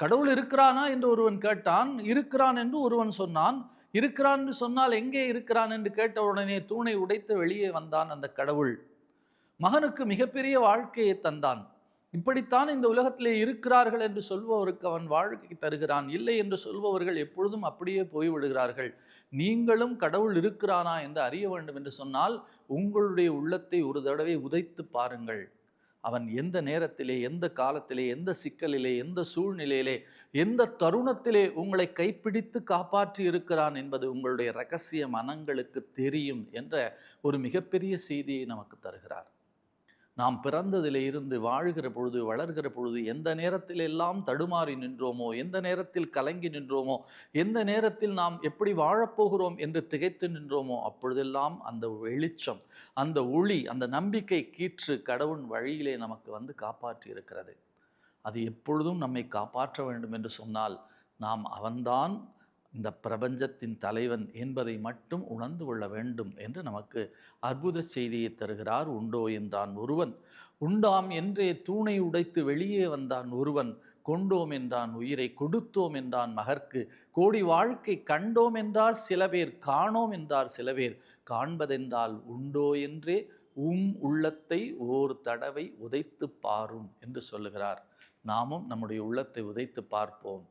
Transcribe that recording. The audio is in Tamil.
கடவுள் இருக்கிறானா என்று ஒருவன் கேட்டான் இருக்கிறான் என்று ஒருவன் சொன்னான். இருக்கிறான் என்று சொன்னால் எங்கே இருக்கிறான் என்று கேட்ட உடனே தூணை உடைத்து வெளியே வந்தான் அந்த கடவுள். மகனுக்கு மிகப்பெரிய வாழ்க்கையை தந்தான். இப்படித்தான் இந்த உலகத்திலே இருக்கிறார்கள் என்று சொல்பவருக்கு அவன் வாழ்க்கை தருகிறான். இல்லை என்று சொல்பவர்கள் எப்பொழுதும் அப்படியே போய்விடுகிறார்கள் நீங்களும் கடவுள் இருக்கிறானா என்று அறிய வேண்டும் என்று சொன்னால் உங்களுடைய உள்ளத்தை ஒரு தடவை உதைத்து பாருங்கள். அவன் எந்த நேரத்திலே எந்த காலத்திலே எந்த சிக்கலிலே எந்த சூழ்நிலையிலே எந்த தருணத்திலே உங்களை கைப்பிடித்து காப்பாற்றி இருக்கிறான் என்பது உங்களுடைய ரகசிய மனங்களுக்கு தெரியும் என்ற ஒரு மிகப்பெரிய செய்தியை நமக்கு தருகிறார். நாம் பிறந்ததிலே இருந்து வாழ்கிற பொழுது வளர்கிற பொழுது எந்த நேரத்தில் எல்லாம் தடுமாறி நின்றோமோ எந்த நேரத்தில் கலங்கி நின்றோமோ எந்த நேரத்தில் நாம் எப்படி வாழப்போகிறோம் என்று திகைத்து நின்றோமோ அப்பொழுதெல்லாம் அந்த வெளிச்சம் அந்த ஒளி அந்த நம்பிக்கை கீற்று கடவுள் வழியிலே நமக்கு வந்து காப்பாற்றி இருக்கிறது அது எப்பொழுதும் நம்மை காப்பாற்ற வேண்டும் என்று சொன்னால் நாம் அவன்தான் இந்த பிரபஞ்சத்தின் தலைவன் என்பதை மட்டும் உணர்ந்து கொள்ள வேண்டும் என்று நமக்கு அற்புத செய்தியை தருகிறார் உண்டோ என்றான் ஒருவன். உண்டாம் என்றே தூணை உடைத்து வெளியே வந்தான் ஒருவன். கொண்டோம் என்றான் உயிரை கொடுத்தோம் என்றான் மகர்க்கு கோடி வாழ்க்கை கண்டோம் என்றார் சில பேர் காணோம் என்றார் சில பேர். காண்பதென்றால் உண்டோ என்றே உம் உள்ளத்தை ஓர் தடவை உதைத்து பாரும் என்று சொல்லுகிறார். நாமும் நம்முடைய உள்ளத்தை உதைத்து பார்ப்போம்.